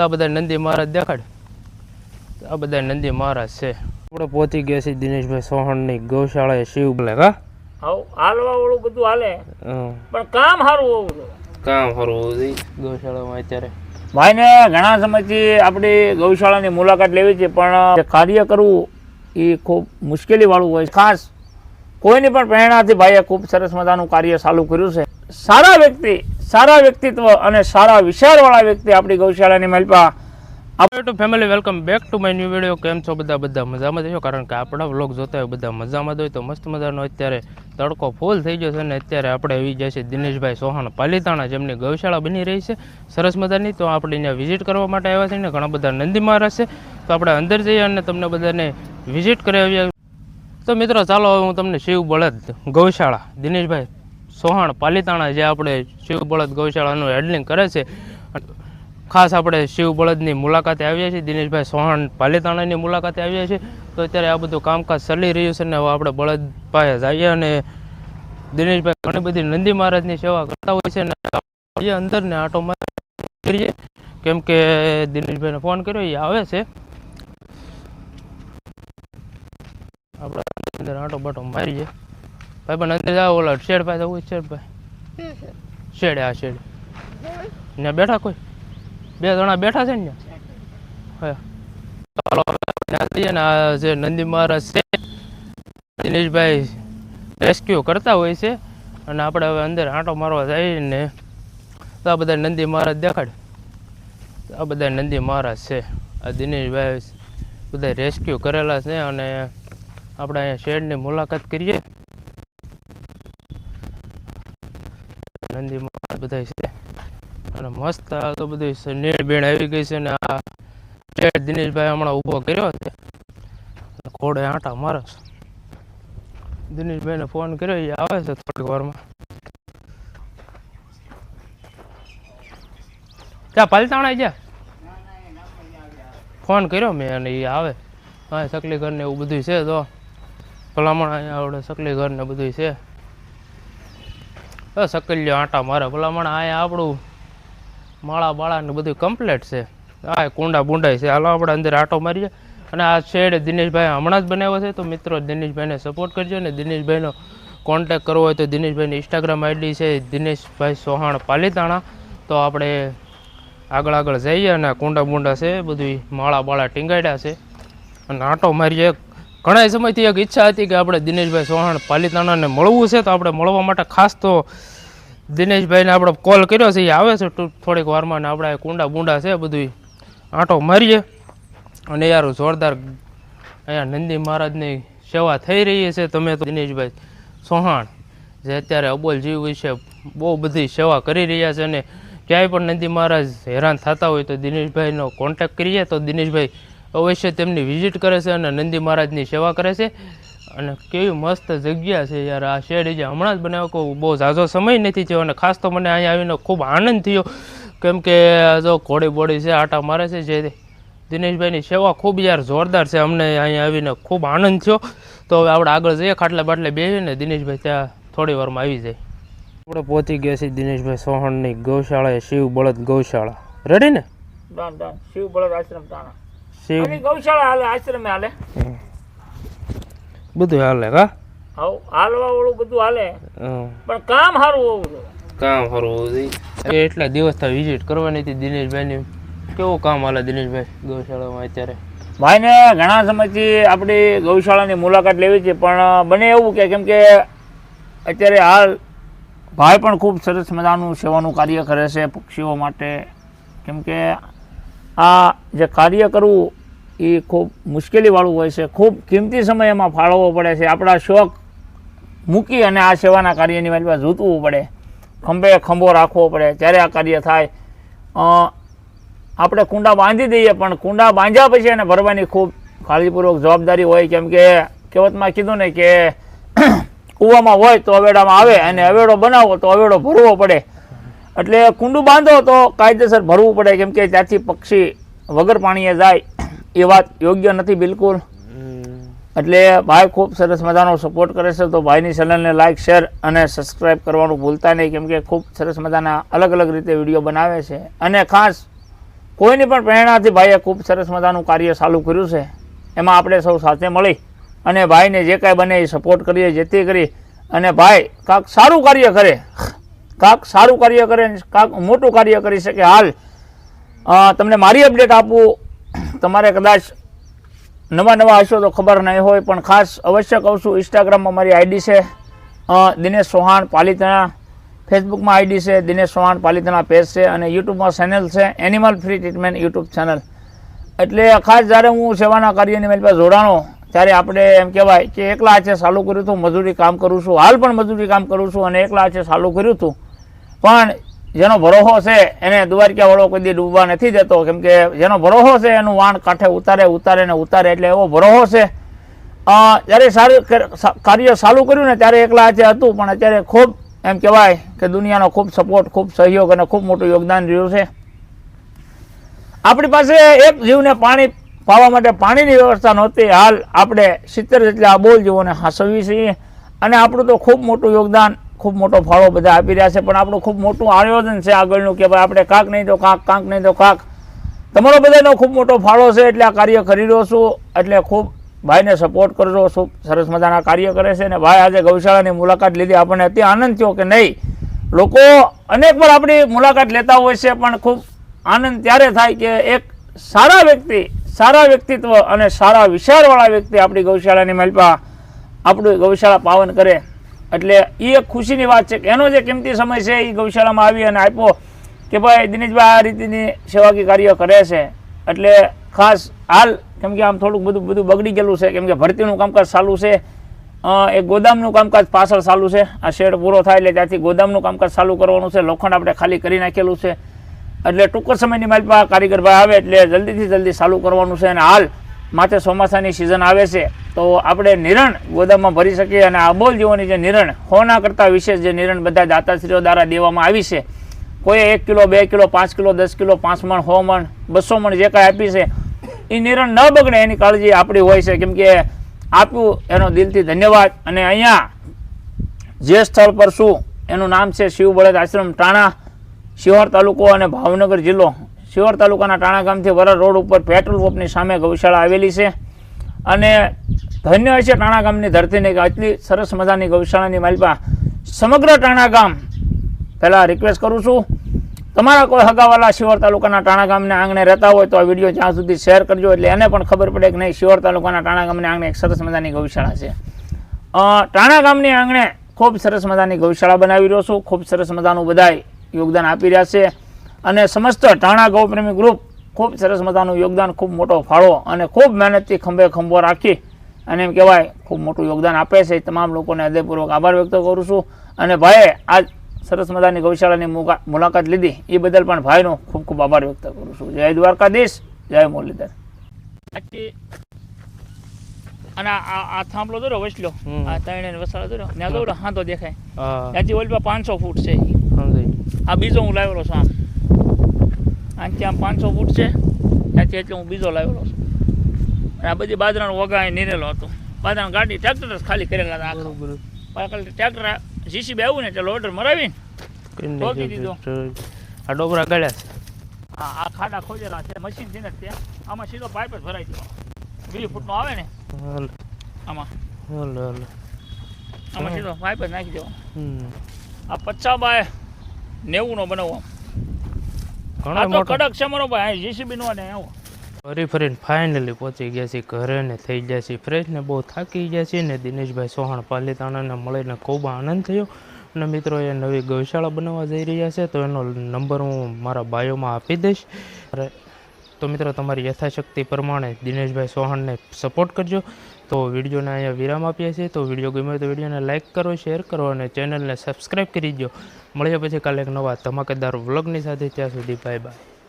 તો આ બધા નંદી મહારાજ દેખાડ. તો આ બધા નંદી મહારાજ છે. આપણે પહોંચી ગયા છે દિનેશભાઈ સોહણની ગૌશાળાએ શિવ બોલે હા હાલવા વાળું બધું હાલે. પણ કામ સારું હોવું જોઈએ. કામ હોવું જોઈએ. ગૌશાળામાં અત્યારે. ભાઈને ઘણા સમયથી આપણી ગૌશાળાની મુલાકાત લેવી છે પણ કાર્ય કરવું એ ખૂબ મુશ્કેલી વાળું હોય છે. ખાસ કોઈની પણ પ્રેરણાથી ભાઈએ ખૂબ સરસ મજાનું કાર્ય ચાલુ કર્યું છે. સારા વ્યક્તિ સારા વ્યક્તિત્વ અને સારા વિચારવાળા વ્યક્તિ આપણી ગૌશાળાની મલપા. YouTube family welcome back to my new video કેમ છો બધા? બધા મજામાં છો? કારણ કે આપણા વ્લોગ જોતા હોય, બધા મજામાં જ હોય, તો મસ્ત મજાનો અત્યારે તડકો ફૂલ થઈ ગયો છે અને અત્યારે આપણે આવી જાય છે દિનેશભાઈ સોહાણ પાલીતાણા જેમની ગૌશાળા બની રહી છે, સરસ મજાની. તો આપણે અહીંયા વિઝિટ કરવા માટે આવ્યા છે ને ઘણા બધા નંદી મહારાજ છે. તો આપણે અંદર જઈએ અને તમને બધાને વિઝિટ કરી આવ્યા તો મિત્રો, ચાલો હવે હું તમને શિવ બળદ ગૌશાળા. દિનેશભાઈ સોહાણ પાલીતાણા જે આપણે શિવ બળદ ગૌશાળાનું હેડલિંગ કરે છે. ખાસ આપણે શિવ બળદની મુલાકાતે આવ્યા છીએ. દિનેશભાઈ સોહાણ પાલીતાણાની મુલાકાતે આવ્યા છીએ. તો અત્યારે આ બધું કામકાજ ચાલી રહ્યું છે ને આપણે બળદ પાસે જઈએ અને દિનેશભાઈ ઘણી બધી નંદી મહારાજની સેવા કરતા હોય છે ને અંદર ને આટો કરીએ કેમ કે દિનેશભાઈને ફોન કર્યો, એ આવે છે. આપણે અંદર આટો બાટો મારીએ. ભાઈ પણ અંદર જાવ ઓલા શેડ ભાઈ જવું શેડ ભાઈ. શેડ આ શેડ ને બેઠા કોઈ? બે જણા બેઠા છે ને? હા. ચાલો જઈએ ને આ જે નંદી મહારાજ છે દિનેશભાઈ રેસ્ક્યુ કરતા હોય છે અને આપણે હવે અંદર આંટો મારવા જઈએ ને તો આ બધા નંદી મહારાજ દેખાડ. આ બધા નંદી મહારાજ છે. આ દિનેશભાઈ બધા રેસ્ક્યુ કરેલા છે અને આપણે અહીંયા શેડની મુલાકાત કરીએ નંદી મહારાજ બધા છે. અને મસ્ત તો બધું સ- નેળ આવી ગઈ છે ને આ શેડ દિનેશભાઈ હમણાં ઊભો કર્યો છે. ઘોડે આંટા મારે છે. દિનેશભાઈને ફોન કર્યો એ આવે છે થોડીક વારમાં. ત્યાં પાલતાણા જ્યાં ફોન કર્યો મેં અને એ આવે. હા સકલી ઘર ને એવું બધું છે તો. ભલામણ અહીંયા આવડે સકલી ઘર ને બધું છે. હવે સકલીઓ આંટા મારે. ભલામણ અહીંયા આપણું માળા બાળા ને બધું કમ્પ્લીટ છે. આ કુંડા બુંડા છે. હાલો આપણે અંદર આંટો મારીએ. અને આ શેડ દિનેશભાઈ હમણાં જ બનાવ્યો છે. તો મિત્રો દિનેશભાઈને સપોર્ટ કરજો ને દિનેશભાઈનો કોન્ટેક કરવો હોય તો દિનેશભાઈની ઇન્સ્ટાગ્રામ આઈડી છે દિનેશભાઈ સોહાણ પાલીતાણા. તો આપણે આગળ આગળ જઈએ અને કુંડા બુંડા છે, બધું માળા બાળા ટીંગાડ્યા છે. અને આંટો મારીએ. ઘણા સમયથી એક ઈચ્છા હતી કે આપણે દિનેશભાઈ ચૌહાણ પાલિતાણાને મળવું છે, તો આપણે મળવા માટે ખાસ તો દિનેશભાઈને આપણે કોલ કર્યો છે એ આવે છે થોડીક વારમાં ને આપણે કુંડા બુંડા છે બધું આંટો મારીએ. અને યાર જોરદાર અહીંયા નંદી મહારાજની સેવા થઈ રહી છે, તમે તો દિનેશભાઈ ચૌહાણ, જે અત્યારે અબોલ જીવ વિશે બહુ બધી સેવા કરી રહ્યા છે, અને ક્યાંય પણ નંદી મહારાજ હેરાન થતા હોય તો દિનેશભાઈનો કોન્ટેક્ટ કરીએ, તો દિનેશભાઈ અવશ્ય તેમની વિઝિટ કરે છે અને નંદી મહારાજની સેવા કરે છે. અને કેવી મસ્ત જગ્યા છે યાર. આ શેડ જે હમણાં જ બનાવ્યો બહુ ઝાઝો સમય નથી થયો અને ખાસ તો મને અહીંયા આવીને ખૂબ આનંદ થયો. કેમ કે જો ઘોડી બોડી છે, આટા મારે છે, જે દિનેશભાઈની સેવા ખૂબ યાર જોરદાર છે. અમને અહીંયા આવીને ખૂબ આનંદ થયો. તો હવે આપણે આગળ જઈએ, ખાટલા બાટલે બેસીને દિનેશભાઈ ત્યાં થોડી વારમાં આવી જાય. આપણે પહોંચી ગયા છીએ દિનેશભાઈ સોહણની ગૌશાળા શિવ બળદ ગૌશાળા. રેડી ને? શિવ બળદ આશ્રમ તાણા શિવ ગૌશાળા હાલે આશ્રમે હાલે. બધું હાલે કા? હાવ હાલવા વાળું બધું હાલે. પણ કામ સારું હોવું જોઈએ. કામ હોવું જોઈએ. એટલા દિવસથી વિઝિટ કરવાની હતી દિનેશભાઈની. કેવું કામ હાલે દિનેશભાઈ ગૌશાળામાં અત્યારે? ભાઈને ઘણા સમયથી આપણી ગૌશાળાની મુલાકાત લેવી છે પણ બને એવું કે કેમ કે અત્યારે હાલ ભાઈ પણ ખૂબ સરસ મજાનું સેવાનું કાર્ય કરે છે પક્ષીઓ માટે. કેમ કે આ જે કાર્ય કરવું એ ખૂબ મુશ્કેલીવાળું હોય છે. ખૂબ કિંમતી સમય એમાં ફાળવવો પડે છે. આપણા શોખ મૂકી અને આ સેવાના કાર્યની મારી ઝૂંટવું પડે. ખંભે ખંભો રાખવો પડે. ત્યારે આ કાર્ય થાય આપણે કુંડા બાંધી દઈએ, પણ કુંડા બાંધ્યા પછી એને ભરવાની ખૂબ કાળજીપૂર્વક જવાબદારી હોય. કેમ કે કહેવતમાં કીધું ને કે કૂવામાં હોય તો અવેડામાં આવે અને અવેડો બનાવો તો અવેડો ભરવો પડે. એટલે કુંડું બાંધો તો કાયદેસર ભરવું પડે. કેમ કે ત્યાંથી પક્ષી વગર પાણીએ જાય. એ વાત યોગ્ય નથી બિલકુલ. એટલે ભાઈ ખૂબ સરસ મજાનો સપોર્ટ કરે છે. તો ભાઈની ચેનલને લાઇક શેર અને સબસ્ક્રાઇબ કરવાનું ભૂલતા નહીં કેમ કે ખૂબ સરસ મજાના અલગ અલગ રીતે વીડિયો બનાવે છે. અને ખાસ કોઈની પણ પ્રેરણાથી ભાઈએ ખૂબ સરસ મજાનું કાર્ય ચાલુ કર્યું છે એમાં આપણે સૌ સાથે મળી અને ભાઈને જે કાંઈ બને એ સપોર્ટ કરીએ જેથી કરી અને ભાઈ કાંક સારું કાર્ય કરે કાંક સારું કાર્ય કરે કાંક મોટું કાર્ય કરી શકે. હાલ તમને મારી અપડેટ આપું તમારે કદાચ નવા નવા હશો તો ખબર નહીં હોય, પણ ખાસ અવશ્ય કહું છું ઇન્સ્ટાગ્રામમાં મારી આઈડી છે. દિનેશ ચૌહાણ પાલિતણા. ફેસબુકમાં આઈડી છે, દિનેશ ચૌહાણ પાલિતણા પેજ છે અને યુટ્યુબમાં ચેનલ છે animal free treatment YouTube channel એટલે ખાસ જ્યારે હું સેવાના કાર્યની મારી પાસે જોડાણો, ત્યારે આપણે એમ કહેવાય કે એકલા હાથે ચાલુ કર્યું હતું, મજૂરી કામ કરું છું. હાલ પણ મજૂરી કામ કરું છું અને એકલા હાથે ચાલુ કર્યું હતું. પણ જેનો ભરોહો છે, એને દ્વારકાવાળો કોઈ દી ડૂબવા નથી દેતો કેમ કે જેનો ભરોહો છે, એનું વાણ કાંઠે ઉતારે ઉતારે ને ઉતારે એટલે એવો ભરોહો છે. જ્યારે સારું કાર્ય ચાલુ કર્યું ને ત્યારે એકલા હાથે હતું, પણ અત્યારે ખૂબ, એમ કહેવાય કે દુનિયાનો ખૂબ સપોર્ટ ખૂબ સહયોગ અને ખૂબ મોટું યોગદાન રહ્યું છે. આપણી પાસે એક જીવને પાણી પાવા માટે પાણીની વ્યવસ્થા નહોતી. હાલ આપણે સિત્તેર જેટલા અબોલ જીવોને હાંસવી છીએ અને આપણું તો ખૂબ મોટું યોગદાન ખૂબ મોટો ફાળો બધા આપી રહ્યા છે, પણ આપણું ખૂબ મોટું આયોજન છે આગળનું કે ભાઈ આપણે કાંક નહીં તો કાંક કાંક નહીં તો કાંક. તમારો બધાનો ખૂબ મોટો ફાળો છે એટલે આ કાર્ય કરી રહ્યો છું, એટલે ખૂબ ભાઈને સપોર્ટ કરજો ખૂબ સરસ મજાના કાર્ય કરે છે અને ભાઈ આજે ગૌશાળાની મુલાકાત લીધી. આપણને અતિ આનંદ થયો કે નહીં? લોકો અનેક વાર આપણી મુલાકાત લેતા હોય છે, પણ ખૂબ આનંદ ત્યારે થાય કે એક સારા વ્યક્તિ, સારા વ્યક્તિત્વ અને સારા વિચારવાળા વ્યક્તિ આપણી ગૌશાળાની મલપા આપણું ગૌશાળા પાવન કરે. એટલે એ એક ખુશીની વાત છે કે એનો જે કિંમતી સમય છે એ ગૌશાળામાં આવી અને આપ્યો કે ભાઈ દિનેશભાઈ આ રીતની સેવાકી કાર્ય કરે છે. એટલે ખાસ હાલ કેમ કે આમ થોડુંક બધું બધું બગડી ગયેલું છે, કેમ કે ભરતીનું કામકાજ ચાલુ છે. એ ગોદામનું કામકાજ પાછળ ચાલુ છે. આ શેડ પૂરો થાય એટલે ત્યાંથી ગોદામનું કામકાજ ચાલુ કરવાનું છે. લોખંડ આપણે ખાલી કરી નાખેલું છે. એટલે ટૂંક સમયની મારી કારીગર ભાઈ આવે એટલે જલ્દીથી જલ્દી ચાલુ કરવાનું છે અને હાલ માથે ચોમાસાની સિઝન આવે છે. તો આપણે નિરણ ગોદામમાં ભરી શકીએ અને આ બોલ જીવોની જે નિરણ, હોના કરતાં વિશેષ જે નિરણ બધા દાતાશ્રીઓ દ્વારા દેવામાં આવી છે. કોઈ એક કિલો, બે કિલો, પાંચ કિલો, દસ કિલો, પાંચ મણ, સો મણ, બસો મણ જે કાંઈ આપી છે એ નિરણ ન બગડે એની કાળજી આપણી હોય છે. કેમ કે આપ્યું એનો દિલથી ધન્યવાદ. અને અહીંયા જે સ્થળ પર શું, એનું નામ છે શિવ બળદ આશ્રમ ટાણા, શિહોર તાલુકો અને ભાવનગર જિલ્લો. શિહોર તાલુકાના ટાણા ગામથી વરર રોડ ઉપર પેટ્રોલ પંપની સામે ગૌશાળા આવેલી છે. અને ધન્ય હશે ટાણા ગામની ધરતીને કે આટલી સરસ મજાની ગૌશાળાની માલિકા સમગ્ર ટાણા ગામ પહેલાં રિક્વેસ્ટ કરું છું. તમારા કોઈ હગાવાલા શિહોર તાલુકાના ટાણા ગામના આંગણે રહેતા હોય તો આ વીડિયો જ્યાં સુધી શેર કરજો એટલે એને પણ ખબર પડે કે નહીં શિહોર તાલુકાના ટાણા ગામના આંગણે એક સરસ મજાની ગૌશાળા છે. ટાણા ગામની આંગણે ખૂબ સરસ મજાની ગૌશાળા બનાવી રહ્યો છું. ખૂબ સરસ મજાનું બધાય યોગદાન આપી રહ્યા છે. અને સમસ્ત ટાણા ગૌપ્રેમી ગ્રુપ ખૂબ સરસ મજાનું યોગદાન, ખૂબ મોટો ફાળો અને ખૂબ મહેનતથી ખંભે ખંભો રાખી અને એમ કહેવાય ખૂબ મોટું યોગદાન આપે છે. તમામ લોકોને હૃદયપૂર્વક આભાર વ્યક્ત કરું છું. અને ભાઈએ આજ સરસ મજાની ગૌશાળાની મુલાકાત લીધી. એ બદલ પણ ભાઈનો ખૂબ ખૂબ આભાર વ્યક્ત કરું છું. જય દ્વારકાધીશ જય મુરલીધર. અને આ આ થાંભલો દોરો વસલો. આ ત્રણે વસાડો દોરો ત્યાં દોરો હાથો દેખાય. ત્યાંથી ઓલી પાંચસો ફૂટ છે. આ બીજો હું લાવેલો છું આમ. આમ પાંચસો ફૂટ છે. ત્યાંથી એટલે હું બીજો લાવેલો છું. આ બધી બાજરાનો વગા નીરેલો હતો. બાજરાનો ગાડી ટ્રેક્ટર જ ખાલી કરેલા હતા બરોબર. ટ્રેક્ટર જીસીબી આવ્યું ને એટલે મરાવીને ઠોકી દીધો. આ ડોબરા ગાળ્યા છે. આ આ ખાડા ખોજેલા છે. મશીનથી ને ત્યાં આમાં સીધો પાઇપ જ ભરાઈ દીધો વીસ ફૂટનો આવે ને? આમાં. આમાં સીધો પાઇપ જ નાખી દેવો આ પચાસ બાય નેવું નો બનાવો ઘણા કડક છે મારો ભાઈ. જીસીબી નો ને આવો. ફરી ફરીને ફાઇનલી પહોંચી ગયા છીએ ઘરે ને થઈ ગયા છીએ ફ્રેશ ને બહુ થાકી ગયા છીએ ને દિનેશભાઈ ચૌહાણ પાલિતાણાને મળીને ખૂબ આનંદ થયો. અને મિત્રો, એ નવી ગૌશાળા બનાવવા જઈ રહ્યા છે, તો એનો નંબર હું મારા બાયોમાં આપી દઈશ. તો મિત્રો, તમારી યથાશક્તિ પ્રમાણે દિનેશભાઈ ચૌહાણને સપોર્ટ કરજો. તો વિડીયોને અહીંયા વિરામ આપીએ છીએ. તો વીડિયો ગમ્યો તો વિડીયોને લાઇક કરો શેર કરો અને ચેનલને સબસ્ક્રાઈબ કરી દો. મળીએ પછી કાલે એક નવા ધમાકેદાર વ્લોગની સાથે. ત્યાં સુધી બાય બાય